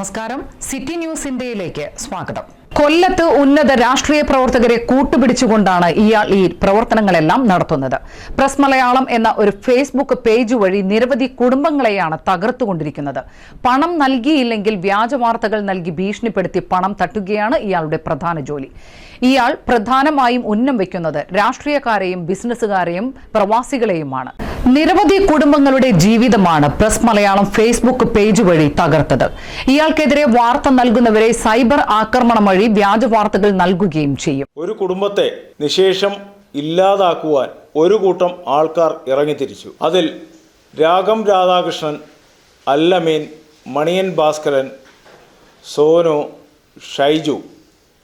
നമസ്കാരം. City news ഇന്ത്യയിലേക്ക് സ്വാഗതം. കൊല്ലത്ത് ഉന്നത രാഷ്ട്രീയ പ്രവർത്തകരെ കൂട്ടുപിടിച്ചുകൊണ്ടാണ് ഇയാൾ ഈ പ്രവർത്തനങ്ങളെല്ലാം നടത്തുന്നത്. പ്രസ് മലയാളം എന്ന ഒരു ഫേസ്ബുക്ക് പേജ് വഴി നിരവധി കുടുംബങ്ങളെയാണ് തകർത്തുകൊണ്ടിരിക്കുന്നത്. പണം നൽകിയില്ലെങ്കിൽ വ്യാജ വാർത്തകൾ നൽകി ഭീഷണിപ്പെടുത്തി പണം തട്ടുകയാണ് ഇയാളുടെ പ്രധാന ജോലി. ഇയാൾ പ്രധാനമായും ഉന്നം വയ്ക്കുന്നത് രാഷ്ട്രീയക്കാരെയും ബിസിനസ്സുകാരെയും പ്രവാസികളെയുമാണ്. നിരവധി കുടുംബങ്ങളുടെ ജീവിതമാണ് പ്രസ് മലയാളം ഫേസ്ബുക്ക് പേജ് വഴി തകർത്തത്. ഇയാൾക്കെതിരെ വാർത്ത നൽകുന്നവരെ സൈബർ ആക്രമണം വഴി വ്യാജ വാർത്തകൾ നൽകുകയും ചെയ്യും. ഒരു കുടുംബത്തെ നിശേഷം ഇല്ലാതാക്കുവാൻ ഒരു കൂട്ടം ആൾക്കാർ ഇറങ്ങിത്തിരിച്ചു. അതിൽ രാഗം രാധാകൃഷ്ണൻ അല്ലമീൻ മണിയൻ ഭാസ്കരൻ സോനു ഷൈജു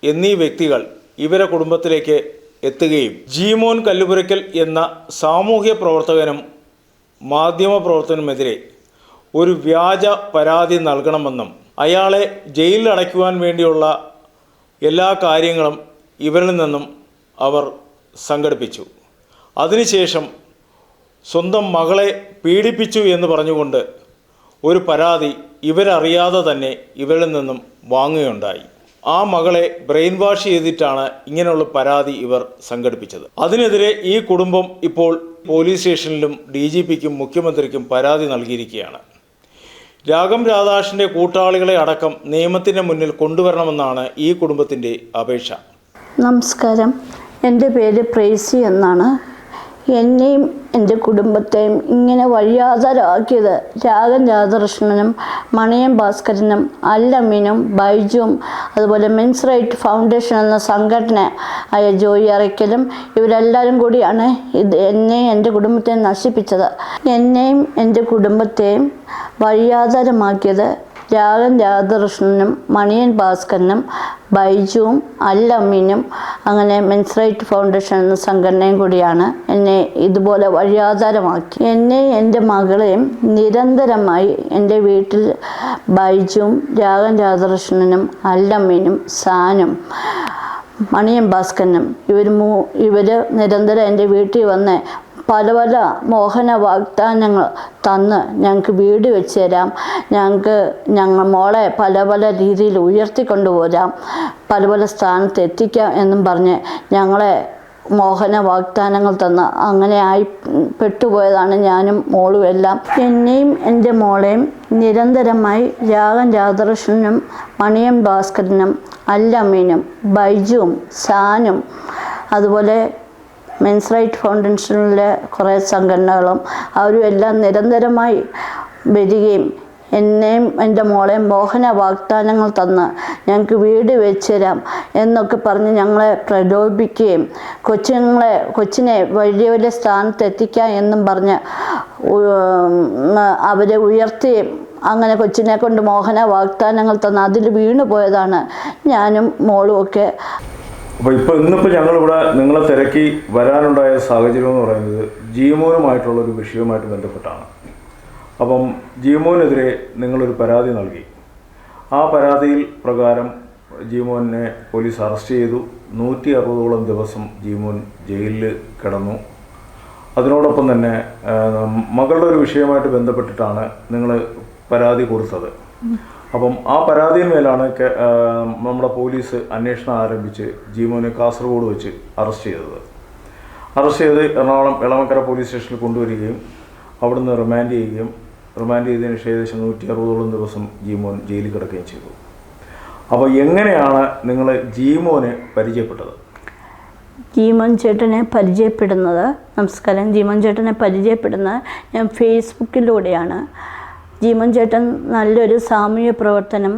എന്നീ വ്യക്തികൾ ഇവരെ കുടുംബത്തിലേക്ക് എത്തുകയും ജീമോൻ കല്ലുപുരയ്ക്കൽ എന്ന സാമൂഹ്യ പ്രവർത്തകനും മാധ്യമ പ്രവർത്തകനുമെതിരെ ഒരു വ്യാജ പരാതി നൽകണമെന്നും അയാളെ ജയിലിൽ അടയ്ക്കുവാൻ വേണ്ടിയുള്ള എല്ലാ കാര്യങ്ങളും ഇവരിൽ നിന്നും അവർ സംഘടിപ്പിച്ചു. അതിനുശേഷം സ്വന്തം മകളെ പീഡിപ്പിച്ചു എന്ന് പറഞ്ഞുകൊണ്ട് ഒരു പരാതി ഇവരറിയാതെ തന്നെ ഇവരിൽ നിന്നും വാങ്ങുകയുണ്ടായി. ആ മകളെ ബ്രെയിൻ വാഷ് ചെയ്തിട്ടാണ് ഇങ്ങനെയുള്ള പരാതി ഇവർ സംഘടിപ്പിച്ചത്. അതിനെതിരെ ഈ കുടുംബം ഇപ്പോൾ പോലീസ് സ്റ്റേഷനിലും ഡി ജി പിക്കും മുഖ്യമന്ത്രിക്കും പരാതി നൽകിയിരിക്കുകയാണ്. രാഗം രാധാഷിന്റെ കൂട്ടാളികളെ അടക്കം നിയമത്തിന്റെ മുന്നിൽ കൊണ്ടുവരണമെന്നാണ് ഈ കുടുംബത്തിന്റെ അപേക്ഷ. നമസ്കാരം. എന്റെ പേര് പ്രേസി എന്നാണ്. എന്നെയും എന്റെ കുടുംബത്തെയും ഇങ്ങനെ വഴിയാതരാക്കിയത് രാഗൻ രാധാകൃഷ്ണനും മണിയൻ ഭാസ്കരനും അല്ലമ്മീനും ബൈജുവും അതുപോലെ മെൻസ് റൈറ്റ് ഫൗണ്ടേഷൻ എന്ന സംഘടന ആയ ജോയി അറയ്ക്കലും ഇവരെല്ലാവരും കൂടിയാണ് ഇത് എന്നെയും എന്റെ കുടുംബത്തെയും നശിപ്പിച്ചത്. എന്നെയും എന്റെ കുടുംബത്തെയും വഴിയാധാരമാക്കിയത് രാഗൻ രാധാകൃഷ്ണനും മണിയൻ ഭാസ്കരനും ബൈജുവും അല്ലമ്മീനും അങ്ങനെ മെൻസ്റൈറ്റ് ഫൗണ്ടേഷൻ എന്ന സംഘടനയും കൂടിയാണ് എന്നെ ഇതുപോലെ വഴിയാധാരമാക്കി. എന്നെ എന്റെ മകളെയും നിരന്തരമായി എന്റെ വീട്ടിൽ ബൈജുവും രാഗൻ രാധാകൃഷ്ണനും അല്ലമ്മീനും സാനും മണിയൻ ഭാസ്കരനും ഇവർ മൂ ഇവർ നിരന്തരം എന്റെ വീട്ടിൽ വന്ന് പല പല മോഹന വാഗ്ദാനങ്ങൾ തന്ന് ഞങ്ങൾക്ക് വീട് വെച്ച് തരാം ഞങ്ങൾക്ക് ഞങ്ങൾ മോളെ പല പല രീതിയിൽ ഉയർത്തിക്കൊണ്ടുപോരാം പല പല സ്ഥാനത്ത് എത്തിക്കാം എന്നും പറഞ്ഞ് ഞങ്ങളെ മോഹന വാഗ്ദാനങ്ങൾ തന്ന് അങ്ങനെ ആയി പെട്ടുപോയതാണ് ഞാനും മോളും എല്ലാം. എന്നെയും എന്റെ മോളെയും നിരന്തരമായി രാഗൻ രാധാകൃഷ്ണനും മണിയൻ ഭാസ്കരനും അല്ലമ്മീനും ബൈജുവും സാനും അതുപോലെ മെൻസ് റൈറ്റ് ഫൗണ്ടേഷനിലെ കുറേ സംഘടനകളും അവരും എല്ലാം നിരന്തരമായി വരികയും എന്നെയും എന്റെ മോളെയും മോഹന വാഗ്ദാനങ്ങൾ തന്ന് ഞങ്ങൾക്ക് വീട് വെച്ച് തരാം എന്നൊക്കെ പറഞ്ഞ് ഞങ്ങളെ പ്രലോഭിപ്പിക്കുകയും കൊച്ചുങ്ങളെ കൊച്ചിനെ വലിയ വലിയ സ്ഥാനത്ത് എത്തിക്കാം എന്നും പറഞ്ഞ് അവരെ ഉയർത്തുകയും അങ്ങനെ കൊച്ചിനെ കൊണ്ട് മോഹന വാഗ്ദാനങ്ങൾ തന്ന് അതിൽ വീണു പോയതാണ് ഞാനും മോളും ഒക്കെ അപ്പോൾ ഇപ്പോൾ ഇന്നിപ്പോൾ ഞങ്ങളിവിടെ നിങ്ങളെ തിരക്കി വരാനുണ്ടായ സാഹചര്യം എന്ന് പറയുന്നത് ജീമോനുമായിട്ടുള്ള ഒരു വിഷയവുമായിട്ട് ബന്ധപ്പെട്ടാണ്. അപ്പം ജീമോനെതിരെ നിങ്ങളൊരു പരാതി നൽകി. ആ പരാതിയിൽ പ്രകാരം ജീമോനെ പോലീസ് അറസ്റ്റ് ചെയ്തു. നൂറ്റി അറുപതോളം ദിവസം ജീമോൻ ജയിലിൽ കിടന്നു. അതിനോടൊപ്പം തന്നെ മകളുടെ ഒരു വിഷയമായിട്ട് ബന്ധപ്പെട്ടിട്ടാണ് നിങ്ങൾ പരാതി കൊടുത്തത്. അപ്പം ആ പരാതിയിന്മേലാണ് നമ്മുടെ പോലീസ് അന്വേഷണം ആരംഭിച്ച് ജീമോനെ കാസർഗോഡ് വെച്ച് അറസ്റ്റ് ചെയ്തത്. അറസ്റ്റ് ചെയ്ത് എറണാകുളം എളമക്കര പോലീസ് സ്റ്റേഷനിൽ കൊണ്ടുവരികയും അവിടുന്ന് റിമാൻഡ് ചെയ്യുകയും റിമാൻഡ് ചെയ്തതിന് ശേഷം ഏകദേശം നൂറ്റി അറുപതോളം ദിവസം ജീമോൻ ജയിലിൽ കിടക്കുകയും ചെയ്തു. അപ്പോൾ എങ്ങനെയാണ് നിങ്ങൾ ജീമോനെ പരിചയപ്പെട്ടത്? ജീമൻ ചേട്ടനെ പരിചയപ്പെടുന്നത് നമസ്കാരം ജീമൻ ചേട്ടനെ പരിചയപ്പെടുന്നത് ഞാൻ ഫേസ്ബുക്കിലൂടെയാണ്. ജീമൻ ചേട്ടൻ നല്ലൊരു സാമൂഹ്യ പ്രവർത്തനം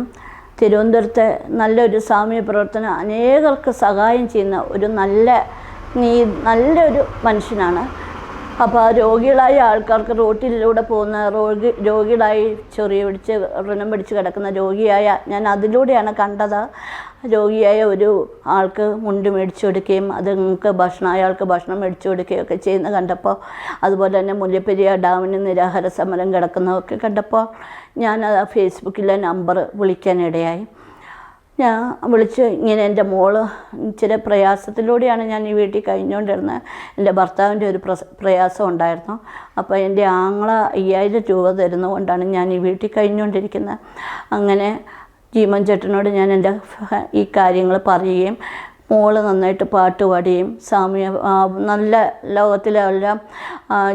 തിരുവനന്തപുരത്തെ നല്ലൊരു സാമൂഹ്യ പ്രവർത്തനം അനേകർക്ക് സഹായം ചെയ്യുന്ന ഒരു നല്ല നീ നല്ലൊരു മനുഷ്യനാണ്. അപ്പോൾ രോഗികളായ ആൾക്കാർക്ക് റോട്ടിലൂടെ പോകുന്ന രോഗി രോഗികളായി ചെറിയ പിടിച്ച് ഋണം പിടിച്ച് കിടക്കുന്ന രോഗിയായ ഞാൻ അതിലൂടെയാണ് കണ്ടത്. രോഗിയായ ഒരു ആൾക്ക് മുണ്ട് മേടിച്ചു കൊടുക്കുകയും അത് നിങ്ങൾക്ക് ഭക്ഷണം അയാൾക്ക് ഭക്ഷണം മേടിച്ചു കൊടുക്കുകയും ഒക്കെ ചെയ്യുന്നത് കണ്ടപ്പോൾ അതുപോലെ തന്നെ മുല്ലപ്പെരിയ ഡാമിന് നിരാഹാര സമരം കിടക്കുന്നതൊക്കെ കണ്ടപ്പോൾ ഞാൻ ആ ഫേസ്ബുക്കിലെ നമ്പർ വിളിക്കാനിടയായി. ഞാൻ വിളിച്ച് ഇങ്ങനെ എന്റെ മോൾ ചില പ്രയാസത്തിലൂടെയാണ് ഞാൻ ഈ വീട്ടിൽ കഴിഞ്ഞുകൊണ്ടിരുന്നത്. എന്റെ ഭർത്താവിന്റെ ഒരു പ്രയാസം ഉണ്ടായിരുന്നു. അപ്പോൾ എന്റെ ആങ്ങള അയ്യായിരം രൂപ തരുന്നതുകൊണ്ടാണ് ഞാൻ ഈ വീട്ടിൽ കഴിഞ്ഞുകൊണ്ടിരിക്കുന്നത്. അങ്ങനെ ജീവൻ ചേട്ടനോട് ഞാൻ എന്റെ ഈ കാര്യങ്ങൾ പറയുകയും മോൾ നന്നായിട്ട് പാട്ട് പാടുകയും സാമ്യ നല്ല ലോകത്തിലെല്ലാം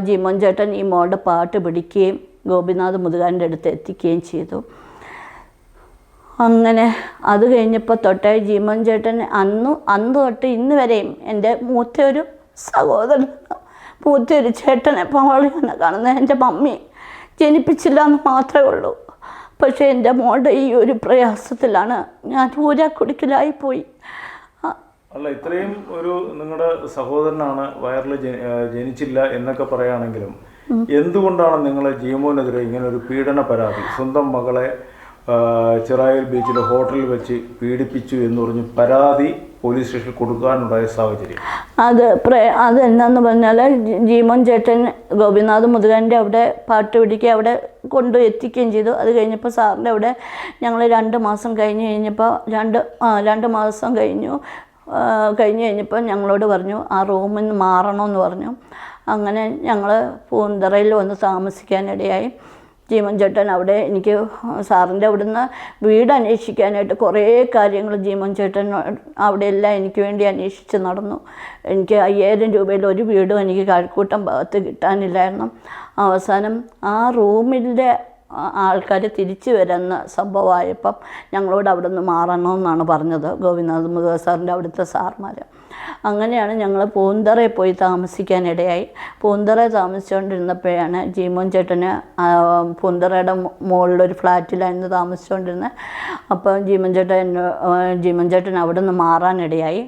ജീമൻ ചേട്ടൻ ഈ മോളുടെ പാട്ട് പിടിക്കുകയും ഗോപിനാഥ് മുതുകാന്റെ അടുത്ത് എത്തിക്കുകയും ചെയ്തു. അങ്ങനെ അത് കഴിഞ്ഞപ്പോൾ തൊട്ടേ ജീമൻ ചേട്ടൻ അന്ന് അന്ന് തൊട്ട് ഇന്ന് വരെയും എന്റെ മൂത്തൊരു സഹോദരൻ മൂത്ത ഒരു ചേട്ടനെ പോലെയാണ് കാണുന്നത് എന്റെ മമ്മി. ജനിപ്പിച്ചില്ല എന്ന് മാത്രമേ ഉള്ളൂ. പക്ഷേ എന്റെ മോളുടെ ഈ ഒരു പ്രയാസത്തിലാണ് ഞാൻ ഊരാക്കുടുക്കിലായി പോയി. അല്ല ഇത്രയും ഒരു നിങ്ങളുടെ സഹോദരനാണ് വയറിൽ ജനിച്ചില്ല എന്നൊക്കെ പറയുകയാണെങ്കിലും എന്തുകൊണ്ടാണ് നിങ്ങൾ ജീമോനെതിരെ ഇങ്ങനെ ഒരു പീഡന പരാതി? സ്വന്തം മകളെ ചിറായൽ ബീച്ചിൽ ബീച്ചിലെ ഹോട്ടലിൽ വെച്ച് പീഡിപ്പിച്ചു എന്ന് പറഞ്ഞ് പരാതി പോലീസ് സ്റ്റേഷനിൽ കൊടുക്കാനുണ്ടായ സാഹചര്യം. അത് അത് എന്താന്ന് പറഞ്ഞാൽ ജീമൻ ചേട്ടൻ ഗോപിനാഥ് മുതുകന്റെ അവിടെ പാട്ട് പിടിക്കുക അവിടെ കൊണ്ടു എത്തിക്കുകയും ചെയ്തു. അത് കഴിഞ്ഞപ്പോൾ സാറിന്റെ അവിടെ ഞങ്ങൾ രണ്ട് മാസം കഴിഞ്ഞ് കഴിഞ്ഞപ്പോൾ രണ്ട് രണ്ട് മാസം കഴിഞ്ഞു. കഴിഞ്ഞ് കഴിഞ്ഞപ്പോൾ ഞങ്ങളോട് പറഞ്ഞു ആ റൂമിൽ നിന്ന് മാറണമെന്ന് പറഞ്ഞു. അങ്ങനെ ഞങ്ങൾ പൂന്തറയിൽ വന്ന് താമസിക്കാനിടയായി. ജീവൻ ചേട്ടൻ അവിടെ എനിക്ക് സാറിന്റെ അവിടുന്ന് വീട് അന്വേഷിക്കാനായിട്ട് കുറേ കാര്യങ്ങൾ ജീവൻ ചേട്ടൻ അവിടെ എല്ലാം എനിക്ക് വേണ്ടി അന്വേഷിച്ച് നടന്നു. എനിക്ക് അയ്യായിരം രൂപയിൽ ഒരു വീടും എനിക്ക് കഴക്കൂട്ടം ഭാഗത്ത് കിട്ടാനില്ലായിരുന്നു. അവസാനം ആ റൂമിന്റെ ആൾക്കാർ തിരിച്ചു വരുന്ന സംഭവമായപ്പം ഞങ്ങളോട് അവിടെ നിന്ന് മാറണമെന്നാണ് പറഞ്ഞത് ഗോവിന്ദനാഥ് മുരുക സാറിന്റെ അവിടുത്തെ സാർമാർ അങ്ങനെയാണ് ഞങ്ങൾ പൂന്തറയിൽ പോയി താമസിക്കാനിടയായി. പൂന്തറ താമസിച്ചുകൊണ്ടിരുന്നപ്പോഴാണ് ജീമോൻ ചേട്ടന് പൂന്തറയുടെ മുകളിലൊരു ഫ്ലാറ്റിലായിരുന്നു താമസിച്ചുകൊണ്ടിരുന്നത് അപ്പോൾ ജീമൻ ചേട്ടൻ ജീമൻ ചേട്ടൻ അവിടെ നിന്ന് മാറാനിടയായി.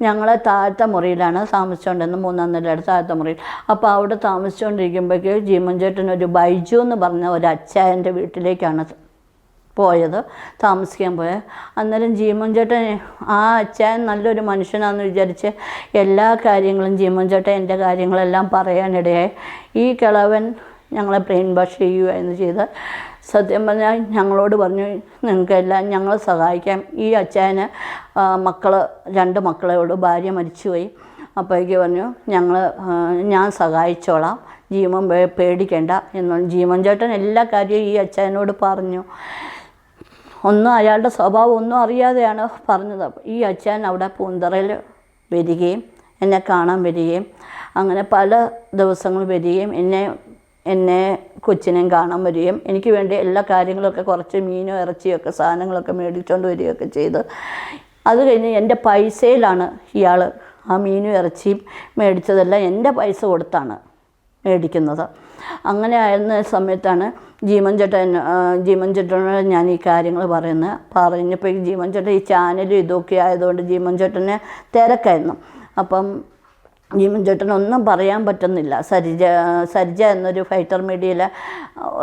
ഞങ്ങൾ താഴത്തെ മുറിയിലാണ് താമസിച്ചുകൊണ്ടിരുന്നത് മൂന്നാം നിലയുടെ താഴത്തെ മുറിയിൽ. അപ്പോൾ അവിടെ താമസിച്ചുകൊണ്ടിരിക്കുമ്പോഴേക്ക് ജീമൻ ചേട്ടൻ ഒരു ബൈജു എന്ന് പറഞ്ഞ ഒരു അച്ചായന്റെ വീട്ടിലേക്കാണ് പോയത് താമസിക്കാൻ പോയത്. അന്നേരം ജീമൻ ചേട്ടൻ ആ അച്ഛൻ നല്ലൊരു മനുഷ്യനാണെന്ന് വിചാരിച്ച് എല്ലാ കാര്യങ്ങളും ജീമൻ ചേട്ടൻ എന്റെ കാര്യങ്ങളെല്ലാം പറയാനിടയായി. ഈ കിളവൻ ഞങ്ങളെ ബ്രെയിൻ വാഷ് ചെയ്യുകയായിരുന്നു ചെയ്ത് സത്യം പറഞ്ഞാൽ ഞങ്ങളോട് പറഞ്ഞു നിങ്ങൾക്കെല്ലാം ഞങ്ങളെ സഹായിക്കാം. ഈ അച്ഛന് മക്കൾ രണ്ട് മക്കളോട് ഭാര്യ മരിച്ചുപോയി. അപ്പോഴേക്ക് പറഞ്ഞു ഞങ്ങൾ ഞാൻ സഹായിച്ചോളാം. ജീവൻ പേടിക്കേണ്ട എന്നു എന്ന് ജീവൻ ചേട്ടൻ എല്ലാ കാര്യവും ഈ അച്ഛനോട് പറഞ്ഞു. ഒന്നും അയാളുടെ സ്വഭാവം ഒന്നും അറിയാതെയാണ് പറഞ്ഞത്. ഈ അച്ഛൻ അവിടെ പൂന്തറയിൽ വരികയും എന്നെ കാണാൻ വരികയും അങ്ങനെ പല ദിവസങ്ങൾ വരികയും എന്നെ എന്നെ കൊച്ചിനെയും കാണാൻ വരികയും എനിക്ക് വേണ്ടി എല്ലാ കാര്യങ്ങളൊക്കെ കുറച്ച് മീനും ഇറച്ചിയൊക്കെ സാധനങ്ങളൊക്കെ മേടിച്ചുകൊണ്ട് വരികയൊക്കെ ചെയ്ത്. അത് കഴിഞ്ഞ് എന്റെ പൈസയിലാണ് ഇയാൾ ആ മീനും ഇറച്ചിയും മേടിച്ചതെല്ലാം എന്റെ പൈസ കൊടുത്താണ് മേടിക്കുന്നത്. അങ്ങനെ ആയിരുന്ന സമയത്താണ് ജീവൻ ചേട്ടൻ ജീമൻ ചേട്ടനോട് ഞാൻ ഈ കാര്യങ്ങൾ പറയുന്നത്. പറഞ്ഞപ്പോൾ ഈ ജീവൻ ചേട്ടൻ ഈ ചാനലും ഇതൊക്കെ ആയതുകൊണ്ട് ജീവൻ ചേട്ടന് തിരക്കായിരുന്നു. അപ്പം ജീവൻ ചേട്ടൻ ഒന്നും പറയാൻ പറ്റുന്നില്ല. സരിജ സരിജ എന്നൊരു ഫൈറ്റർ മീഡിയയിലെ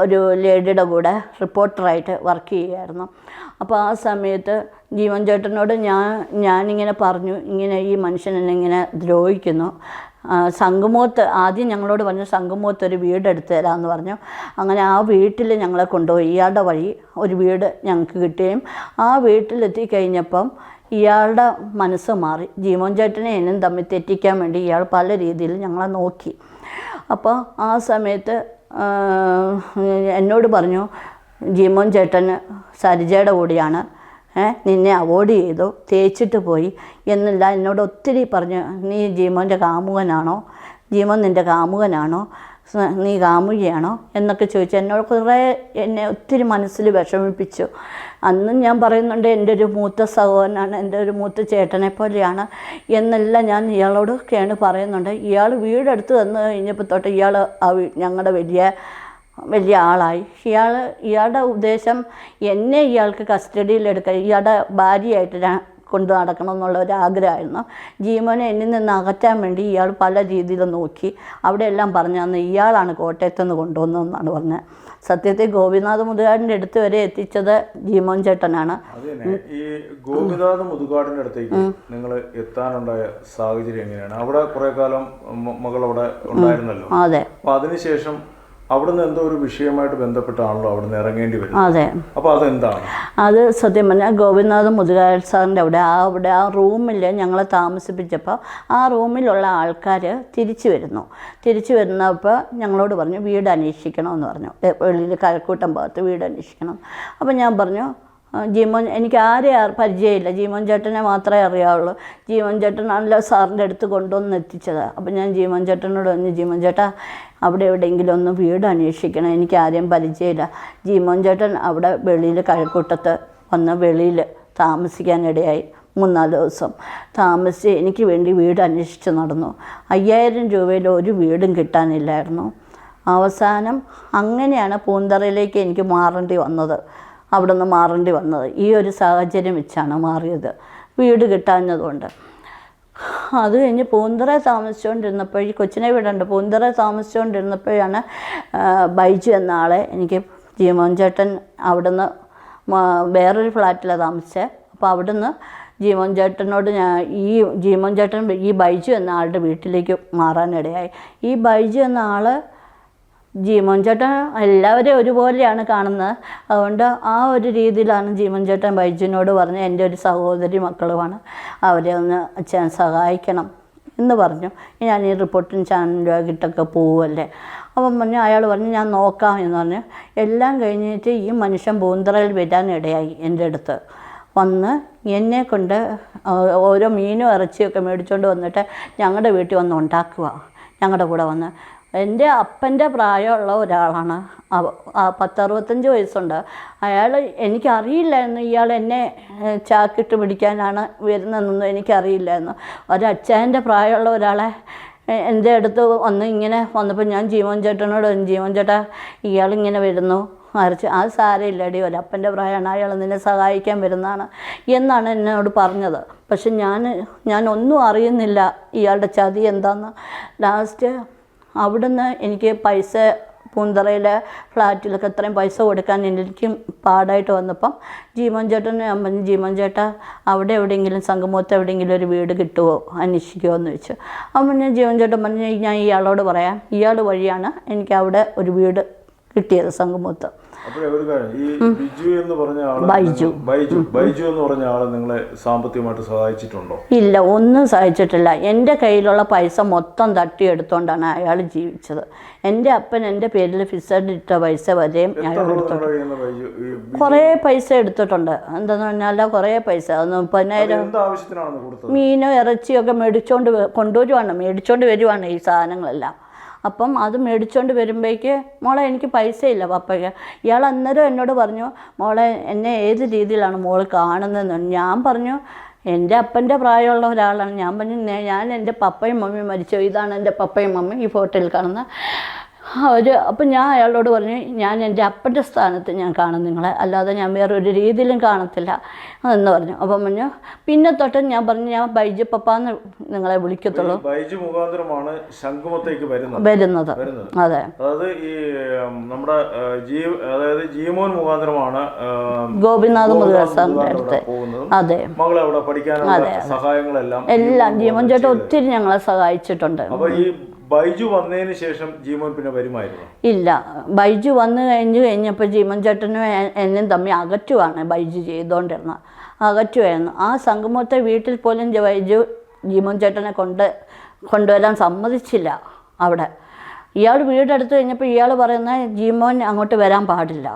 ഒരു ലേഡിയുടെ കൂടെ റിപ്പോർട്ടറായിട്ട് വർക്ക് ചെയ്യുമായിരുന്നു അപ്പോൾ ആ സമയത്ത് ജീവൻ ചേട്ടനോട് ഞാൻ ഞാനിങ്ങനെ പറഞ്ഞു ഇങ്ങനെ ഈ മനുഷ്യൻ എന്നെ ഇങ്ങനെ ദ്രോഹിക്കുന്നു. സംഗമോത്ത് ആദ്യം ഞങ്ങളോട് പറഞ്ഞു സംഗമോത്ത് ഒരു വീട് എടുത്തു തരാമെന്ന് പറഞ്ഞു. അങ്ങനെ ആ വീട്ടിൽ ഞങ്ങളെ കൊണ്ടുപോയി. ഇയാളുടെ വഴി ഒരു വീട് ഞങ്ങൾക്ക് കിട്ടുകയും ആ വീട്ടിലെത്തി കഴിഞ്ഞപ്പം ഇയാളുടെ മനസ്സ് മാറി. ജീമോൻ ചേട്ടനെ എന്നും തമ്മിൽ തെറ്റിക്കാൻ വേണ്ടി ഇയാൾ പല രീതിയിൽ ഞങ്ങളെ നോക്കി. അപ്പോൾ ആ സമയത്ത് എന്നോട് പറഞ്ഞു ജീമോൻ ചേട്ടന് സരിജയുടെ കൂടിയാണ്. നിന്നെ അവോയ്ഡ് ചെയ്തു തേച്ചിട്ട് പോയി എന്നല്ല എന്നോട് ഒത്തിരി പറഞ്ഞു നീ ജീമോന്റെ കാമുകനാണോ? ജീമോൻ നിന്റെ കാമുകനാണോ? നീ കാമുകയാണോ? എന്നൊക്കെ ചോദിച്ചു. എന്നോട് കുറേ എന്നെ ഒത്തിരി മനസ്സിൽ വിഷമിപ്പിച്ചു. അന്നും ഞാൻ പറയുന്നുണ്ട് എന്റെ ഒരു മൂത്ത സഹോദരനാണ് എന്റെ ഒരു മൂത്ത ചേട്ടനെ പോലെയാണ് എന്നെല്ലാം ഞാൻ ഇയാളോടൊക്കെയാണ് പറയുന്നുണ്ട്. ഇയാൾ വീടെടുത്ത് തന്നു കഴിഞ്ഞപ്പോൾ തൊട്ട് ഇയാൾ ഞങ്ങളുടെ വലിയ വലിയ ആളായി. ഇയാൾ ഇയാളുടെ ഉദ്ദേശം എന്നെ ഇയാൾക്ക് കസ്റ്റഡിയിലെടുക്കാൻ ഇയാളുടെ ഭാര്യയായിട്ട് ഞാൻ കൊണ്ടു നടക്കണം എന്നുള്ള ഒരു ആഗ്രഹമായിരുന്നു. ജീമോനെ എന്നിൽ നിന്ന് അകറ്റാൻ വേണ്ടി ഇയാൾ പല രീതിയിൽ നോക്കി. അവിടെ എല്ലാം പറഞ്ഞു തന്നു ഇയാളാണ് കോട്ടയത്ത് നിന്ന് കൊണ്ടുവന്നതെന്നാണ് പറഞ്ഞത്. സത്യത്തിൽ ഗോപിനാഥ് മുതുകാടിന്റെ അടുത്ത് വരെ എത്തിച്ചത് ജീമോൻ ചേട്ടനാണ്. ഈ ഗോപിനാഥ് മുതുകാടിന്റെ അടുത്തേക്ക് നിങ്ങൾ എത്താനുണ്ടായ സാഹചര്യം എങ്ങനെയാണ്? അവിടെ കുറെ കാലം മകൾ അവിടെ ഉണ്ടായിരുന്നല്ലോ. അതെ. അതിനുശേഷം അവിടുന്ന് എന്തോ ഒരു വിഷയമായിട്ട് ബന്ധപ്പെട്ടാണല്ലോ അവിടുന്ന് ഇറങ്ങേണ്ടി വരും. അതെ. അപ്പൊ അതെന്താണ്? അത് സത്യം പറഞ്ഞാൽ ഗോപിനാഥ് മുതുകാൽ സാറിന്റെ അവിടെ ആ അവിടെ ആ റൂമിൽ ഞങ്ങളെ താമസിപ്പിച്ചപ്പോൾ ആ റൂമിലുള്ള ആൾക്കാർ തിരിച്ചു വരുന്നു. തിരിച്ചു വരുന്നപ്പോൾ ഞങ്ങളോട് പറഞ്ഞു വീട് അന്വേഷിക്കണമെന്ന് പറഞ്ഞു. വെളിയിൽ കഴക്കൂട്ടം ഭാഗത്ത് വീട് അന്വേഷിക്കണം. അപ്പോൾ ഞാൻ പറഞ്ഞു ജീമോൻ എനിക്ക് ആരെയും പരിചയമില്ല. ജീമോൻ ചേട്ടനെ മാത്രമേ അറിയാവുള്ളൂ. ജീവൻ ചേട്ടനല്ല സാറിന്റെ അടുത്ത് കൊണ്ടുവന്ന് എത്തിച്ചത്. അപ്പം ഞാൻ ജീവൻ ചേട്ടനോട് പറഞ്ഞു ജീവൻ ചേട്ടാ അവിടെ എവിടെയെങ്കിലും ഒന്ന് വീട് അന്വേഷിക്കണം. എനിക്ക് ആരെയും പരിചയമില്ല. ജീമോൻ ചേട്ടൻ അവിടെ വെളിയിൽ കഴക്കൂട്ടത്ത് വന്ന് വെളിയിൽ താമസിക്കാനിടയായി. മൂന്നാൽ ദിവസം താമസിച്ച് എനിക്ക് വേണ്ടി വീട് അന്വേഷിച്ച് നടന്നു. അയ്യായിരം രൂപയിൽ ഒരു വീടും കിട്ടാനില്ലായിരുന്നു. അവസാനം അങ്ങനെയാണ് പൂന്തറയിലേക്ക് എനിക്ക് മാറേണ്ടി വന്നത്. അവിടെ നിന്ന് മാറേണ്ടി വന്നത്. ഈ ഒരു സാഹചര്യം വെച്ചാണ് മാറിയത്. വീട് കിട്ടാഞ്ഞതുകൊണ്ട്. അത് കഴിഞ്ഞ് പൂന്തറ താമസിച്ചുകൊണ്ടിരുന്നപ്പോഴേ കൊച്ചിനെ വിടണ്ട പൂന്തറ താമസിച്ചുകൊണ്ടിരുന്നപ്പോഴാണ് ബൈജു എന്ന ആളെ എനിക്ക് ജീമോൻ ചേട്ടൻ അവിടുന്ന് വേറൊരു ഫ്ലാറ്റിലാണ് താമസിച്ചത് അപ്പോൾ അവിടുന്ന് ജീമോൻ ചേട്ടനോട് ഞാൻ ഈ ജീമോൻ ചേട്ടൻ ഈ ബൈജു എന്ന ആളുടെ വീട്ടിലേക്ക് മാറാനിടയായി. ഈ ബൈജു എന്ന ആൾ ജീമോൻ ചേട്ടൻ എല്ലാവരെയും ഒരുപോലെയാണ് കാണുന്നത്. അതുകൊണ്ട് ആ ഒരു രീതിയിലാണ് ജീമോൻ ചേട്ടൻ ബൈജുവിനോട് പറഞ്ഞ് എന്റെ ഒരു സഹോദരി മക്കളുമാണ്. അവരെ ഒന്ന് അച്ഛൻ സഹായിക്കണം എന്ന് പറഞ്ഞു. ഞാൻ ഈ റിപ്പോർട്ടിങ് ചാനലുമായിട്ടൊക്കെ പോവുമല്ലേ അപ്പം പറഞ്ഞു അയാൾ പറഞ്ഞു ഞാൻ നോക്കാം എന്ന് പറഞ്ഞു. എല്ലാം കഴിഞ്ഞിട്ട് ഈ മനുഷ്യൻ പൂന്തറയിൽ വരാനിടയായി എന്റെ അടുത്ത്. വന്ന് എന്നെ കൊണ്ട് ഓരോ മീനും ഇറച്ചിയൊക്കെ മേടിച്ചുകൊണ്ട് വന്നിട്ട് ഞങ്ങളുടെ വീട്ടിൽ വന്ന് ഉണ്ടാക്കുക. ഞങ്ങളുടെ കൂടെ വന്ന് എന്റെ അപ്പന്റെ പ്രായമുള്ള ഒരാളാണ്. പത്തറുപത്തഞ്ച് വയസ്സുണ്ട്. അയാൾ എനിക്കറിയില്ലായിരുന്നു. ഇയാൾ എന്നെ ചാക്കിട്ട് പിടിക്കാനാണ് വരുന്നതെന്നൊന്നും എനിക്കറിയില്ലായിരുന്നു. ഒരച്ഛന്റെ പ്രായമുള്ള ഒരാളെ എന്റെ അടുത്ത് വന്ന് ഇങ്ങനെ വന്നപ്പോൾ ഞാൻ ജീവൻ ചേട്ടനോട് ജീവൻ ചേട്ടാ ഇയാളിങ്ങനെ വരുന്നു. മറിച്ച് അത് സാരമില്ലടി. ഒരപ്പന്റെ പ്രായമാണ്. അയാൾ നിന്നെ സഹായിക്കാൻ വരുന്നതാണ്. എന്നാണ് എന്നോട് പറഞ്ഞത്. പക്ഷെ ഞാൻ ഞാൻ ഒന്നും അറിയുന്നില്ല ഇയാളുടെ ചതി എന്താണെന്ന് ലാസ്റ്റ് അവിടുന്ന് എനിക്ക് പൈസ പൂന്തറയിലെ ഫ്ലാറ്റിലൊക്കെ ഇത്രയും പൈസ കൊടുക്കാൻ എനിക്ക് പാടായിട്ട് വന്നപ്പം ജീവൻ ചേട്ടൻ അമ്മ ജീവൻ ചേട്ടാ അവിടെ എവിടെയെങ്കിലും സംഗമത്ത് എവിടെയെങ്കിലും ഒരു വീട് കിട്ടുമോ അന്വേഷിക്കുമോ എന്ന് വെച്ചു ഞാൻ ജീവൻ ചേട്ടൻ പറഞ്ഞു ഞാൻ ഇയാളോട് പറയാം. ഇയാൾ വഴിയാണ് എനിക്ക് അവിടെ ഒരു വീട് കിട്ടിയത് സംഗമത്ത്. ബിജു ബൈജു. എന്ന് പറഞ്ഞ ആൾ നിങ്ങളെ സാമ്പത്തികമായിട്ട് സഹായിച്ചിട്ടുണ്ടോ? ഇല്ല ഒന്നും സഹായിച്ചിട്ടില്ല. എന്റെ കയ്യിലുള്ള പൈസ മൊത്തം തട്ടിയെടുത്തോണ്ടാണ് അയാൾ ജീവിച്ചത്. എന്റെ അപ്പൻ എന്റെ പേരിൽ ഫിക്സഡ് ഇട്ട പൈസ വരെയും അയാൾ കുറേ പൈസ എടുത്തിട്ടുണ്ട്. എന്താന്ന് പറഞ്ഞാൽ കുറേ പൈസ. മുപ്പതിനായിരം മീനോ ഇറച്ചിയൊക്കെ മേടിച്ചോണ്ട് കൊണ്ടുവരുവാണ് മേടിച്ചോണ്ട് വരുവാണ് ഈ സാധനങ്ങളെല്ലാം. അപ്പം അത് മേടിച്ചുകൊണ്ട് വരുമ്പോഴേക്ക് മോളെ എനിക്ക് പൈസയില്ല പപ്പയ്ക്ക്. ഇയാൾ അന്നേരം എന്നോട് പറഞ്ഞു മോളെ എന്നെ ഏത് രീതിയിലാണ് മോൾ കാണുന്നതെന്ന്. ഞാൻ പറഞ്ഞു എന്റെ അപ്പന്റെ പ്രായമുള്ള ഒരാളാണ്. ഞാൻ പറഞ്ഞു ഞാൻ എന്റെ പപ്പയും മമ്മിയും മരിച്ചു. ഇതാണ് എന്റെ പപ്പയും മമ്മിയും ഈ ഫോട്ടോയിൽ കാണുന്ന അവർ അപ്പം ഞാൻ അയാളോട് പറഞ്ഞു ഞാൻ എന്റെ അപ്പന്റെ സ്ഥാനത്ത് ഞാൻ കാണും നിങ്ങളെ അല്ലാതെ ഞാൻ വേറെ ഒരു രീതിയിലും കാണത്തില്ല എന്ന് പറഞ്ഞു. അപ്പം പറഞ്ഞു പിന്നെ തൊട്ട് ഞാൻ പറഞ്ഞു ഞാൻ ബൈജു പപ്പാന്ന് നിങ്ങളെ വിളിക്കത്തുള്ളൂ. ബൈജു മുഖാന്തരമാണ് ശംഖുമത്തേക്ക് വരുന്നത്. വരുന്നത്. അതെ. അതായത് ഈ നമ്മുടെ ഏഹ്, ജീ അതായത് ജീമോൻ മുഖാന്തരമാണ് ഗോപിനാഥ് മുരുകാസാറിന്റെ അടുത്ത് അതെ. മകളെ അവിടെ പഠിക്കാനുള്ള സഹായങ്ങളെല്ലാം എല്ലാം ജീമോൻ ചേട്ടൻ ഒത്തിരി ഞങ്ങളെ സഹായിച്ചിട്ടുണ്ട്. അപ്പൊ ഈ ബൈജു വന്നതിന് ശേഷം ജീമോൻ പിന്നെ വരുമായിരുന്നു? ഇല്ല. ബൈജു വന്നു കഴിഞ്ഞ് കഴിഞ്ഞപ്പോൾ ജീവൻ ചേട്ടനും എന്നും തമ്മിൽ അകറ്റുവാണ് ബൈജു ചെയ്തുകൊണ്ടിരുന്നത്. അകറ്റുമായിരുന്നു ആ സംഗമത്തെ വീട്ടിൽ പോലും ബൈജു ജീവൻ ചേട്ടനെ കൊണ്ട് കൊണ്ടുവരാൻ സമ്മതിച്ചില്ല അവിടെ. ഇയാൾ വീടെടുത്ത് കഴിഞ്ഞപ്പോൾ ഇയാൾ പറയുന്ന ജീമോൻ അങ്ങോട്ട് വരാൻ പാടില്ല.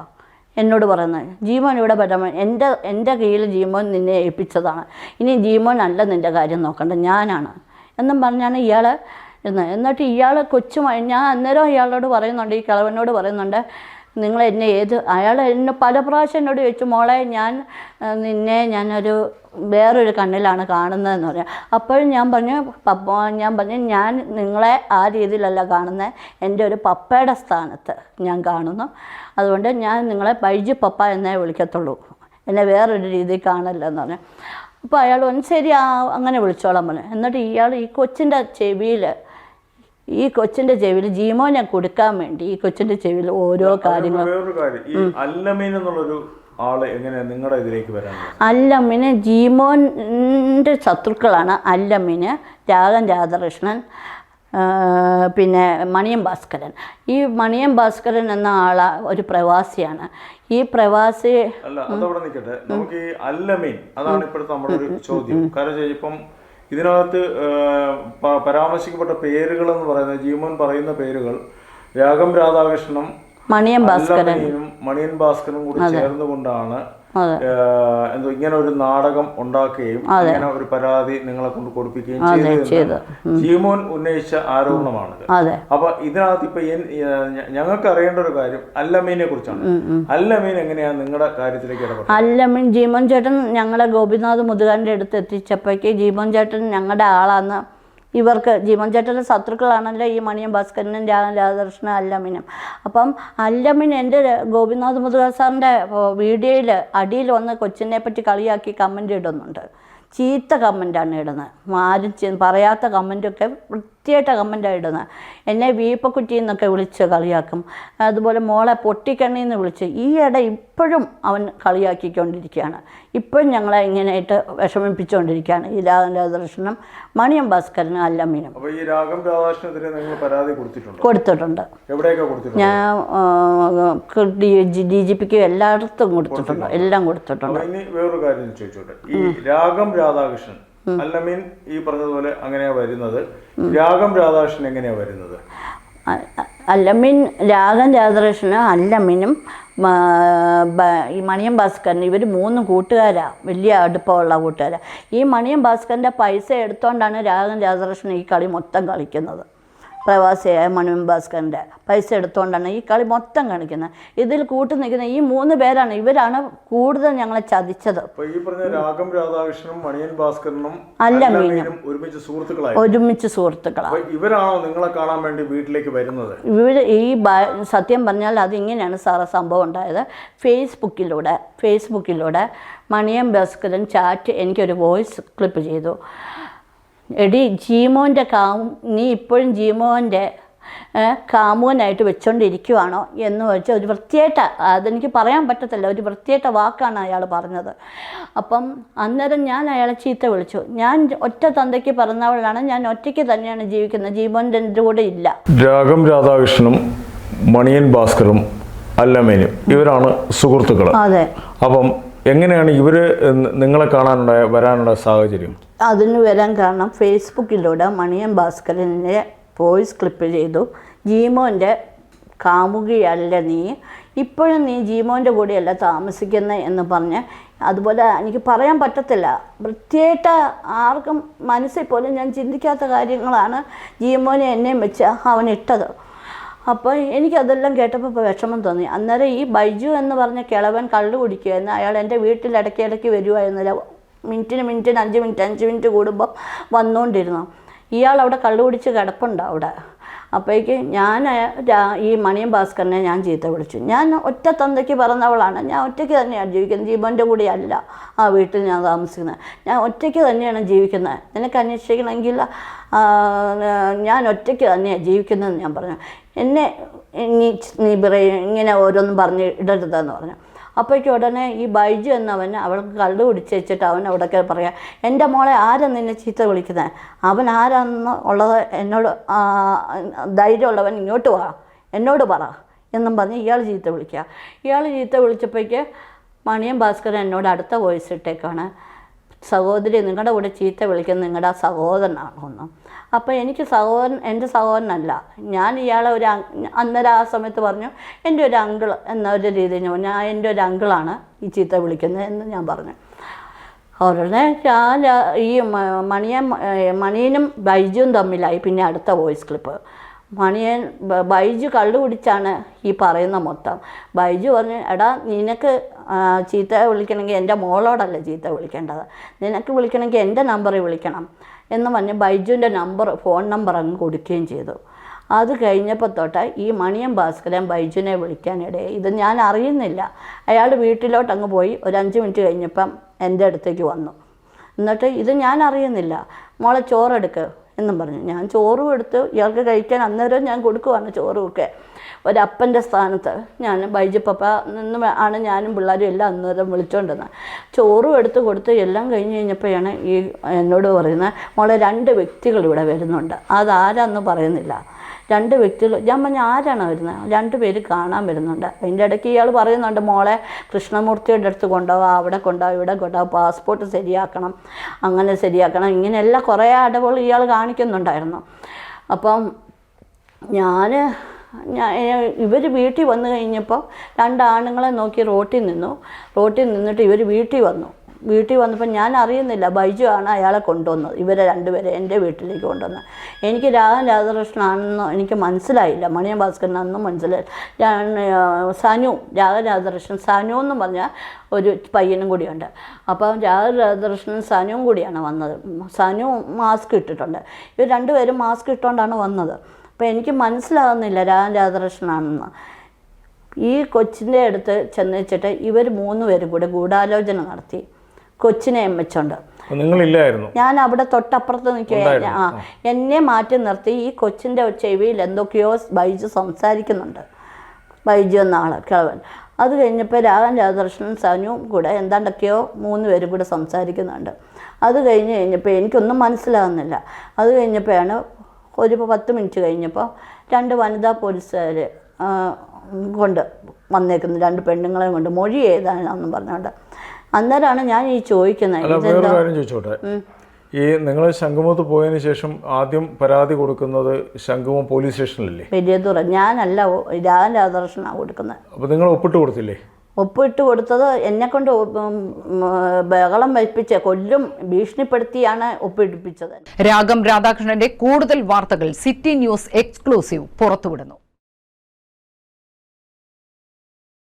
എന്നോട് പറയുന്നത്. ജീമോൻ ഇവിടെ വരാൻ എന്റെ എന്റെ കയ്യിൽ ജീമോൻ നിന്നെ ഏൽപ്പിച്ചതാണ്. ഇനി ജീമോൻ അല്ല നിന്റെ കാര്യം നോക്കേണ്ടത് ഞാനാണ്. എന്നും പറഞ്ഞാണ് ഇയാൾ എന്ന്. എന്നിട്ട് ഇയാൾ കൊച്ചുമായി ഞാൻ അന്നേരം ഇയാളോട് പറയുന്നുണ്ട് ഈ കിളവനോട് പറയുന്നുണ്ട് നിങ്ങൾ എന്നെ ഏത് അയാൾ എന്നെ പല പ്രാവശ്യം എന്നോട് ചോദിച്ചു മോളെ ഞാൻ നിന്നെ ഞാനൊരു വേറൊരു കണ്ണിലാണ് കാണുന്നതെന്ന് പറയാം. അപ്പോഴും ഞാൻ പറഞ്ഞു പപ്പ ഞാൻ പറഞ്ഞു ഞാൻ നിങ്ങളെ ആ രീതിയിലല്ല കാണുന്നത് എന്റെ ഒരു പപ്പയുടെ സ്ഥാനത്ത് ഞാൻ കാണുന്നു. അതുകൊണ്ട് ഞാൻ നിങ്ങളെ ബൈജു പപ്പ എന്നേ വിളിക്കത്തുള്ളൂ. എന്നെ വേറൊരു രീതിയിൽ കാണല്ലെന്ന് പറഞ്ഞു. അപ്പോൾ അയാൾ ഒന്ന് ശരി അങ്ങനെ വിളിച്ചോളാം പറഞ്ഞു. എന്നിട്ട് ഇയാൾ ഈ കൊച്ചിന്റെ ചെവിയിൽ ഈ കൊച്ചിന്റെ ചെവിയിൽ ജീമോനെ കൊടുക്കാൻ വേണ്ടി ഈ കൊച്ചിന്റെ ചെവിയിൽ ഓരോ കാര്യങ്ങളും വേറൊരു കാര്യം. ഈ അല്ലമീൻ എന്നുള്ളൊരു ആൾ എങ്ങനെയാ നിങ്ങളുടെ ഇതിലേക്ക് അല്ലമ്മിന് ജീമോന്റെ ശത്രുക്കളാണ് അല്ലമ്മിന് രാഗൻ രാധാകൃഷ്ണൻ പിന്നെ മണിയം ഭാസ്കരൻ. ഈ മണിയം ഭാസ്കരൻ എന്ന ആള ഒരു പ്രവാസിയാണ്. ഈ പ്രവാസി അല്ല അതവിടെ നിൽക്കട്ടെ നമുക്ക് ഈ അല്ലമീൻ അതാണ് ഇപ്പോഴത്തെ നമ്മുടെ ഒരു ചോദ്യം. കാരണം ഇപ്പം ഇതിനകത്ത് പരാമർശിക്കപ്പെട്ട പേരുകൾ എന്ന് പറയുന്നത് ജീവൻ പറയുന്ന പേരുകൾ രാഗം രാധാകൃഷ്ണനും മണിയൻ ഭാസ്കരനും കൂടി ചേർന്നുകൊണ്ടാണ് എന്തോ ഇങ്ങനെ ഒരു നാടകം ഉണ്ടാക്കുകയും ഇങ്ങനെ ഒരു പരാതി നിങ്ങളെ കൊണ്ട് കൊടുപ്പിക്കുകയും ചെയ്തു. ജീമോൻ ഉന്നയിച്ച ആരോപണമാണിത്. അതെ. അപ്പൊ ഇതിനകത്ത് ഇപ്പൊ ഞങ്ങൾക്ക് അറിയേണ്ട ഒരു കാര്യം അല്ലമീനെ കുറിച്ചാണ്. അല്ലമീൻ എങ്ങനെയാണ് നിങ്ങളുടെ കാര്യത്തിലേക്ക് ഇടപെട്ടത്? അല്ലമീൻ ജീമോൻ ചേട്ടൻ ഞങ്ങളെ ഗോപിനാഥ് മുതുകാന്റെ അടുത്ത് എത്തിച്ചപ്പോഴേക്ക് ജീമോൻ ചേട്ടൻ ഞങ്ങളുടെ ആളാന്ന് ഇവർക്ക് ജീവൻ ചേട്ടന്റെ ശത്രുക്കളാണല്ലോ ഈ മണിയും ഭാസ്കരനും രാധാകൃഷ്ണൻ അല്ലമ്മനും അപ്പം അല്ലമ്മിൻ എന്റെ ഗോപിനാഥ് മുതുകാ സാറിന്റെ വീഡിയോയിൽ അടിയിൽ വന്ന് കൊച്ചിനെ പറ്റി കളിയാക്കി കമന്റ് ഇടുന്നുണ്ട്. ചീത്ത കമന്റാണ് ഇടുന്നത്. ആരും പറയാത്ത കമന്റൊക്കെ വൃത്തിയായിട്ട കമന്റാണ് ഇടുന്നത് എന്നെ വീപ്പക്കുറ്റി എന്നൊക്കെ വിളിച്ച് കളിയാക്കും. അതുപോലെ മോളെ പൊട്ടിക്കണ്ണി എന്ന് വിളിച്ച് ഈയിടെ ഇപ്പോഴും അവൻ കളിയാക്കിക്കൊണ്ടിരിക്കുകയാണ്. ഇപ്പോഴും ഞങ്ങളെ ഇങ്ങനെയായിട്ട് വിഷമിപ്പിച്ചുകൊണ്ടിരിക്കുകയാണ് ഈ രാധാകൃഷ്ണനും മണിയം ഭാസ്കരനും അല്ലമ്മീനും ഈ കൊടുത്തിട്ടുണ്ടോ? ഞാൻ ഡി ജി പിക്ക് എല്ലായിടത്തും കൊടുത്തിട്ടുണ്ട്. എല്ലാം കൊടുത്തിട്ടുണ്ട്. ഈ രാഗം രാധാകൃഷ്ണൻ അല്ലമീൻ ഈ പറഞ്ഞതുപോലെ അങ്ങനെയാ വരുന്നത്. രാഗം രാധാകൃഷ്ണൻ എങ്ങനെയാ വരുന്നത്? അല്ലമിൻ രാഗം അല്ലമ്മീൻ രാഗൻ രാധാകൃഷ്ണനും അല്ലമ്മീനും ഈ മണിയം ഭാസ്കരൻ ഇവർ മൂന്ന് കൂട്ടുകാരാ. വലിയ അടുപ്പമുള്ള കൂട്ടുകാരാ. ഈ മണിയം ഭാസ്കരന്റെ പൈസ എടുത്തുകൊണ്ടാണ് രാഗൻ രാധാകൃഷ്ണൻ ഈ കളി മൊത്തം കളിക്കുന്നത്. പ്രവാസിയായ മണിമൻ ഭാസ്കറിന്റെ പൈസ എടുത്തുകൊണ്ടാണ് ഈ കളി മൊത്തം കാണിക്കുന്നത്. ഇതിൽ കൂട്ടു നിൽക്കുന്ന ഈ മൂന്ന് പേരാണ് ഇവരാണ് കൂടുതൽ ഞങ്ങളെ ചതിച്ചത്. ഈ പറഞ്ഞ രാഗം രാധാകൃഷ്ണനും മണിയൻ ഭാസ്കരനും അല്ല മീനും. ഒരുമിച്ച് സുഹൃത്തുക്കളായി. ഒരുമിച്ച് സുഹൃത്തുക്കളാണ് ഇവരാണോ നിങ്ങളെ കാണാൻ വേണ്ടി വീട്ടിലേക്ക് വരുന്നത്? ഇവർ ഈ സത്യം പറഞ്ഞാൽ അത് ഇങ്ങനെയാണ് സാറേ സംഭവം ഉണ്ടായത്. ഫേസ്ബുക്കിലൂടെ ഫേസ്ബുക്കിലൂടെ മണിയൻ ഭാസ്കരൻ ചാറ്റ് എനിക്കൊരു വോയിസ് ക്ലിപ്പ് ചെയ്തു. എടി ജീമോന്റെ കാമു നീ ഇപ്പോഴും ജീമോന്റെ കാമുവനായിട്ട് വെച്ചുകൊണ്ടിരിക്കുവാണോ എന്ന് വെച്ചാൽ ഒരു വൃത്തിയായിട്ട അതെനിക്ക് പറയാൻ പറ്റത്തില്ല ഒരു വൃത്തിയായിട്ട വാക്കാണ് അയാൾ പറഞ്ഞത്. അപ്പം അന്നേരം ഞാൻ അയാളെ ചീത്ത വിളിച്ചു. ഞാൻ ഒറ്റ തന്തയ്ക്ക് പറഞ്ഞവളാണ് ഞാൻ ഒറ്റയ്ക്ക് തന്നെയാണ് ജീവിക്കുന്നത് ജീവന്റെ എന്റെ കൂടെ ഇല്ല. രാഗം രാധാകൃഷ്ണനും മണിയൻ ഭാസ്കറും അല്ലമേനും ഇവരാണ് സുഹൃത്തുക്കൾ അതെ. അപ്പം എങ്ങനെയാണ് ഇവർ നിങ്ങളെ കാണാനുള്ള വരാനുള്ള സാഹചര്യം? അതിന് വരാൻ കാരണം ഫേസ്ബുക്കിലൂടെ മണിയൻ ഭാസ്കരനെ വോയിസ് ക്ലിപ്പ് ചെയ്തു. ജീമോന്റെ കാമുകിയല്ല നീ. ഇപ്പോഴും നീ ജീമോന്റെ കൂടെയല്ല താമസിക്കുന്നത് എന്ന് പറഞ്ഞ് അതുപോലെ എനിക്ക് പറയാൻ പറ്റത്തില്ല. വൃത്തിയായിട്ട് ആർക്കും മനസ്സിൽ പോലും ഞാൻ ചിന്തിക്കാത്ത കാര്യങ്ങളാണ് ജീമോനെ എന്നെയും വെച്ച് അവനിട്ടത് അപ്പോൾ എനിക്കതെല്ലാം കേട്ടപ്പോൾ വിഷമം തോന്നി. അന്നേരം ഈ ബൈജു എന്ന് പറഞ്ഞ കിളവൻ കള്ളു കുടിക്കുമായിരുന്നു അയാൾ എന്റെ വീട്ടിൽ ഇടയ്ക്ക് ഇടയ്ക്ക് വരുമായിരുന്നില്ല മിനിറ്റിന് മിനിറ്റിന് അഞ്ച് മിനിറ്റ് അഞ്ച് മിനിറ്റ് കൂടുമ്പോൾ വന്നുകൊണ്ടിരുന്നു. ഇയാൾ അവിടെ കള്ളു കുടിച്ച് കിടപ്പുണ്ട് അവിടെ. അപ്പോഴേക്ക് ഞാൻ ഈ മണിയും ഭാസ്കറിനെ ഞാൻ ചീത്ത വിളിച്ചു. ഞാൻ ഒറ്റ തന്തയ്ക്ക് പറഞ്ഞവളാണ്. ഞാൻ ഒറ്റയ്ക്ക് തന്നെയാണ് ജീവിക്കുന്നത്. ജീവന്റെ കൂടെ അല്ല ആ വീട്ടിൽ ഞാൻ താമസിക്കുന്നത്. ഞാൻ ഒറ്റയ്ക്ക് തന്നെയാണ് ജീവിക്കുന്നത്. നിനക്ക് അന്വേഷിക്കണമെങ്കിൽ ഞാൻ ഒറ്റയ്ക്ക് തന്നെയാണ് ജീവിക്കുന്നതെന്ന് ഞാൻ പറഞ്ഞു. എന്നെ നീ നീ ഇങ്ങനെ ഓരോന്നും പറഞ്ഞ് ഇടരുതെന്ന് പറഞ്ഞു. അപ്പോഴേക്കും ഉടനെ ഈ ബൈജു എന്നവൻ അവൾക്ക് കള്ളു കുടിച്ച് വെച്ചിട്ട് അവൻ അവിടെയൊക്കെ പറയാം എന്റെ മോളെ ആരാ നിന്നെ ചീത്ത വിളിക്കുന്നത് അവൻ ആരാന്ന് ഉള്ളത് എന്നോട് ധൈര്യമുള്ളവൻ ഇങ്ങോട്ട് വാ എന്നോട് പറ എന്നും പറഞ്ഞ് ഇയാൾ ചീത്ത വിളിക്കുക ഇയാൾ ചീത്ത വിളിച്ചപ്പോഴേക്ക് മണിയും ഭാസ്കരൻ എന്നോട് അടുത്ത വോയിസ് ഇട്ടേക്കാണ് സഹോദരി നിങ്ങളുടെ കൂടെ ചീത്ത വിളിക്കുന്ന നിങ്ങളുടെ സഹോദരനാണോ എന്ന് അപ്പോൾ എനിക്ക് സഹോദരൻ എന്റെ സഹോദരനല്ല. ഞാൻ ഇയാളെ ഒരു അന്നേരം ആ സമയത്ത് പറഞ്ഞു എന്റെ ഒരു അങ്കിൾ എന്ന ഒരു രീതിയിൽ ഞാൻ ഞാൻ എന്റെ ഒരു അങ്കിളാണ് ഈ ചീത്ത വിളിക്കുന്നത് എന്ന് ഞാൻ പറഞ്ഞു. അവരുടെ ഞാൻ ഈ മണിയൻ മണിയനും ബൈജുവും തമ്മിലായി പിന്നെ അടുത്ത വോയിസ് ക്ലിപ്പ് മണിയൻ ബൈജു കള്ളു കുടിച്ചാണ് ഈ പറയുന്ന മൊത്തം. ബൈജു പറഞ്ഞു എടാ നിനക്ക് ചീത്ത വിളിക്കണമെങ്കിൽ എന്റെ മോളോടല്ല ചീത്ത വിളിക്കേണ്ടത്? നിനക്ക് വിളിക്കണമെങ്കിൽ എന്റെ നമ്പറിൽ വിളിക്കണം. എന്ന് പറഞ്ഞ് ബൈജുവിന്റെ നമ്പർ ഫോൺ നമ്പർ അങ്ങ് കൊടുക്കുകയും ചെയ്തു. അത് കഴിഞ്ഞപ്പോൾ തൊട്ട് ഈ മണിയം ഭാസ്കരൻ ബൈജുവിനെ വിളിക്കാനിടയായി. ഇത് ഞാൻ അറിയുന്നില്ല. അയാൾ വീട്ടിലോട്ട് അങ്ങ് പോയി ഒരു അഞ്ച് മിനിറ്റ് കഴിഞ്ഞപ്പം എന്റെ അടുത്തേക്ക് വന്നു. എന്നിട്ട് ഇത് ഞാൻ അറിയുന്നില്ല. മോളെ ചോറെടുക്ക് എന്നും പറഞ്ഞു. ഞാൻ ചോറും എടുത്ത് ഇയാൾക്ക് കഴിക്കാൻ അന്നേരം ഞാൻ കൊടുക്കുവാണ് ചോറുമൊക്കെ ഒരപ്പന്റെ സ്ഥാനത്ത് ഞാൻ ബൈജപ്പപ്പ നിന്ന് ആണ് ഞാനും പിള്ളേരും എല്ലാം അന്നേരം വിളിച്ചോണ്ടിരുന്നത്. ചോറും എടുത്ത് കൊടുത്ത് എല്ലാം കഴിഞ്ഞ് കഴിഞ്ഞപ്പോഴാണ് ഈ എന്നോട് പറയുന്നത് മോളെ രണ്ട് വ്യക്തികൾ ഇവിടെ വരുന്നുണ്ട്. അതാരാന്ന് പറയുന്നില്ല. രണ്ട് വ്യക്തികൾ ഞാൻ പറഞ്ഞ ആരാണ് വരുന്നത്? രണ്ട് പേര് കാണാൻ വരുന്നുണ്ട്. അതിന്റെ ഇടയ്ക്ക് ഇയാൾ പറയുന്നുണ്ട് മോളെ കൃഷ്ണമൂർത്തിയുടെ അടുത്ത് കൊണ്ടുപോകാം അവിടെ കൊണ്ടുപോകാം ഇവിടെ കൊണ്ടുപോകാം പാസ്പോർട്ട് ശരിയാക്കണം അങ്ങനെ ശരിയാക്കണം ഇങ്ങനെയെല്ലാം കുറേ അടവുകൾ ഇയാൾ കാണിക്കുന്നുണ്ടായിരുന്നു. അപ്പം ഞാൻ ഞാൻ ഇവർ വീട്ടിൽ വന്നു കഴിഞ്ഞപ്പോൾ രണ്ടാണുങ്ങളെ നോക്കി റോട്ടിൽ നിന്നു. റോട്ടിൽ നിന്നിട്ട് ഇവർ വീട്ടിൽ വന്നു. വീട്ടിൽ വന്നപ്പോൾ ഞാൻ അറിയുന്നില്ല ബൈജു ആണ് അയാളെ കൊണ്ടുവന്നത് ഇവരെ രണ്ടുപേരെ എന്റെ വീട്ടിലേക്ക് കൊണ്ടുവന്നത്. എനിക്ക് രാധൻ രാധാകൃഷ്ണനാണെന്ന് എനിക്ക് മനസ്സിലായില്ല മണിയൻ ഭാസ്കരനാണെന്നും മനസ്സിലായില്ല ഞാൻ സനു രാധൻ രാധാകൃഷ്ണൻ സനു എന്ന് പറഞ്ഞാൽ ഒരു പയ്യനും കൂടിയുണ്ട്. അപ്പോൾ രാഹുൽ രാധാകൃഷ്ണൻ സനുവും കൂടിയാണ് വന്നത്. സനു മാസ്ക് ഇട്ടിട്ടുണ്ട്. ഇവർ രണ്ടുപേരും മാസ്ക് ഇട്ടുകൊണ്ടാണ് വന്നത്. അപ്പോൾ എനിക്ക് മനസ്സിലാകുന്നില്ല രാഹുൽ രാധാകൃഷ്ണനാണെന്ന്. ഈ കൊച്ചിന്റെ അടുത്ത് ചെന്നിച്ചിട്ട് ഇവർ മൂന്ന് പേരും കൂടെ ഗൂഢാലോചന നടത്തി. കൊച്ചിനെ അപ്പൊ നിങ്ങളില്ലായിരുന്നു? ഞാൻ അവിടെ തൊട്ടപ്പുറത്ത് നിൽക്കുകയായിരുന്നു ആ എന്നെ മാറ്റി നിർത്തി ഈ കൊച്ചിന്റെ ചെവിയിൽ എന്തൊക്കെയോ ബൈജു സംസാരിക്കുന്നുണ്ട്. ബൈജു എന്ന ആൾ കിളവൻ. അത് കഴിഞ്ഞപ്പോൾ രാഗൻ രാധാകൃഷ്ണൻ സനുവും കൂടെ എന്താണ്ടൊക്കെയോ മൂന്ന് പേരും കൂടെ സംസാരിക്കുന്നുണ്ട്. അത് കഴിഞ്ഞ് കഴിഞ്ഞപ്പോൾ എനിക്കൊന്നും മനസ്സിലാകുന്നില്ല. അത് കഴിഞ്ഞപ്പോഴാണ് ഒരു പത്ത് മിനിറ്റ് കഴിഞ്ഞപ്പോൾ രണ്ട് വനിതാ പോലീസുകാർ കൊണ്ട് വന്നേക്കുന്നു. രണ്ട് പെണ്ണുങ്ങളെയും കൊണ്ട് മൊഴി ഏതാണെന്ന് പറഞ്ഞുകൊണ്ട് അന്നേരമാണ് ഞാൻ ഈ ചോദിക്കുന്നത്. കാര്യം ചോദിച്ചോട്ടെ? ഈ നിങ്ങൾ ശംഖുമുഖത്ത് പോയതിന് ശേഷം ആദ്യം പരാതി കൊടുക്കുന്നത് ശംഖുമു പോലീസ് സ്റ്റേഷനിലല്ലേ? വലിയതുറ ഞാനല്ല രാജൻ രാധാകൃഷ്ണനാണ് കൊടുക്കുന്നത്. അപ്പോൾ നിങ്ങൾ ഒപ്പിട്ട് കൊടുത്തില്ലേ? ഒപ്പിട്ട് കൊടുത്തത് എന്നെ കൊണ്ട് ബഹളം വലിപ്പിച്ച കൊല്ലും ഭീഷണിപ്പെടുത്തിയാണ് ഒപ്പിടിപ്പിച്ചത് രാഗം രാധാകൃഷ്ണന്റെ കൂടുതൽ വാർത്തകൾ സിറ്റി ന്യൂസ് എക്സ്ക്ലൂസീവ് പുറത്തുവിടുന്നു.